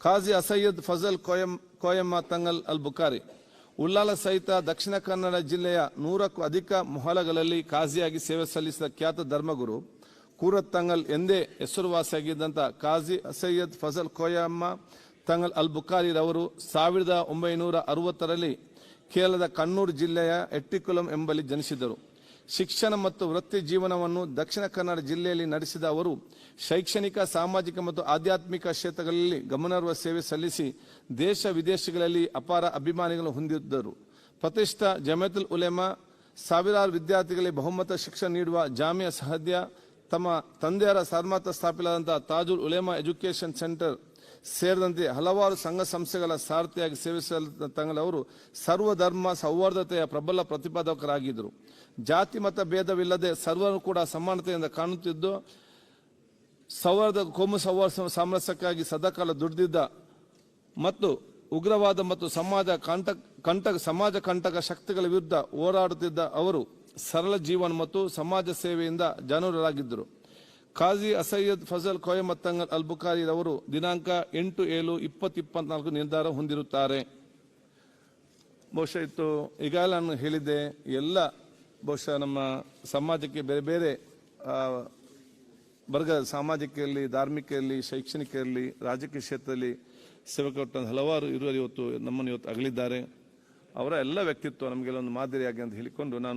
ಖಾಜಿ ಅಸಯ್ಯದ್ ಫಜಲ್ ಕೋಯಂ ಕೋಯಮ್ಮ ತಂಗಲ್ ಅಲ್ ಬುಖಾರಿ ಉಳ್ಳಾಲ ಸಹಿತ ದಕ್ಷಿಣ ಕನ್ನಡ ಜಿಲ್ಲೆಯ ನೂರಕ್ಕೂ ಅಧಿಕ ಮೊಹಲಗಳಲ್ಲಿ ಖಾಜಿಯಾಗಿ ಸೇವೆ ಸಲ್ಲಿಸಿದ ಖ್ಯಾತ ಧರ್ಮಗುರು ಕೂರತ್ತಂಗಲ್ ಎಂದೇ ಹೆಸರುವಾಸಿಯಾಗಿದ್ದಂಥ ಖಾಜಿ ಅಸಯ್ಯದ್ ಫಜಲ್ ಕೋಯಮ್ಮ ತಂಗಲ್ ಅಲ್ ಬುಕಾರಿರವರು ಸಾವಿರದ ಒಂಬೈನೂರ ಅರವತ್ತರಲ್ಲಿ ಕೇರಳದ ಕಣ್ಣೂರು ಜಿಲ್ಲೆಯ ಎಟ್ಟಿಕುಲಂ ಎಂಬಲ್ಲಿ ಜನಿಸಿದರು. ಶಿಕ್ಷಣ ಮತ್ತು ವೃತ್ತಿ ಜೀವನವನ್ನು ದಕ್ಷಿಣ ಕನ್ನಡ ಜಿಲ್ಲೆಯಲ್ಲಿ ನಡೆಸಿದ ಅವರು, ಶೈಕ್ಷಣಿಕ, ಸಾಮಾಜಿಕ ಮತ್ತು ಆಧ್ಯಾತ್ಮಿಕ ಕ್ಷೇತ್ರಗಳಲ್ಲಿ ಗಮನಾರ್ಹ ಸೇವೆ ಸಲ್ಲಿಸಿ ದೇಶ ವಿದೇಶಗಳಲ್ಲಿ ಅಪಾರ ಅಭಿಮಾನಿಗಳು ಹೊಂದಿದ್ದರು. ಪ್ರತಿಷ್ಠ ಜಮೇತುಲ್ ಉಲೆಮಾ ಸಾವಿರಾರು ವಿದ್ಯಾರ್ಥಿಗಳಿಗೆ ಬಹುಮತ ಶಿಕ್ಷಣ ನೀಡುವ ಜಾಮಿಯಾ ಸಹದ್ಯ, ತಮ್ಮ ತಂದೆಯರ ಸರ್ಮಾತ ಸ್ಥಾಪಿಸಲಾದಂತಹ ತಾಜುಲ್ ಉಲೇಮಾ ಎಜುಕೇಷನ್ ಸೆಂಟರ್ ಸೇರಿದಂತೆ ಹಲವಾರು ಸಂಘ ಸಂಸ್ಥೆಗಳ ಸಾರಥಿಯಾಗಿ ಸೇವೆ ತಂಗಳವರು ಸರ್ವಧರ್ಮ ಸೌಹಾರ್ದತೆಯ ಪ್ರಬಲ ಪ್ರತಿಪಾದಕರಾಗಿದ್ದರು. ಜಾತಿ ಮತ ಭೇದವಿಲ್ಲದೆ ಸರ್ವರು ಕೂಡ ಸಮಾನತೆಯಿಂದ ಕಾಣುತ್ತಿದ್ದು, ಸೌಹಾರ್ದ, ಕೋಮು ಸೌಹಾರ್ದ ಸಾಮರಸ್ಯಕ್ಕಾಗಿ ಸದಾಕಾಲ ದುಡಿದಿದ್ದ ಮತ್ತು ಉಗ್ರವಾದ ಮತ್ತು ಸಮಾಜ ಕಂಟಕ ಕಂಟಕ ಸಮಾಜ ಕಂಟಕ ಶಕ್ತಿಗಳ ವಿರುದ್ಧ ಹೋರಾಡುತ್ತಿದ್ದ ಅವರು ಸರಳ ಜೀವನ ಮತ್ತು ಸಮಾಜ ಸೇವೆಯಿಂದ ಜಾನೂರರಾಗಿದ್ದರು ಖಾಜಿ ಅಸಯ್ಯದ್ ಫಜಲ್ ಕೊಯಮತ್ತಂಗಲ್ ಅಲ್ ಬುಖಾರಿ ಅವರು ದಿನಾಂಕ ಎಂಟು ಏಳು ಇಪ್ಪತ್ತು ಇಪ್ಪತ್ನಾಲ್ಕು ನಿರ್ಧಾರ ಹೊಂದಿರುತ್ತಾರೆ. ಬಹುಶಃ ಇತ್ತು ಈಗಾಗಲೇ ನಾನು ಹೇಳಿದ್ದೆ, ಎಲ್ಲ ಬಹುಶಃ ನಮ್ಮ ಸಮಾಜಕ್ಕೆ ಬೇರೆ ಬೇರೆ ವರ್ಗ ಇರಲಿ ಧಾರ್ಮಿಕ ಇರಲಿ ಶೈಕ್ಷಣಿಕ ಇರಲಿ ರಾಜಕೀಯ ಕ್ಷೇತ್ರದಲ್ಲಿ ಸೇವೆ ಕೊಟ್ಟ ಹಲವಾರು ಇರುವ ಇವತ್ತು ನಮ್ಮನ್ನು ಇವತ್ತು ಅಗಲಿದ್ದಾರೆ. ಅವರ ಎಲ್ಲ ವ್ಯಕ್ತಿತ್ವ ನಮಗೆಲ್ಲ ಒಂದು ಮಾದರಿಯಾಗಿ ಅಂತ ಹೇಳಿಕೊಂಡು ನಾನು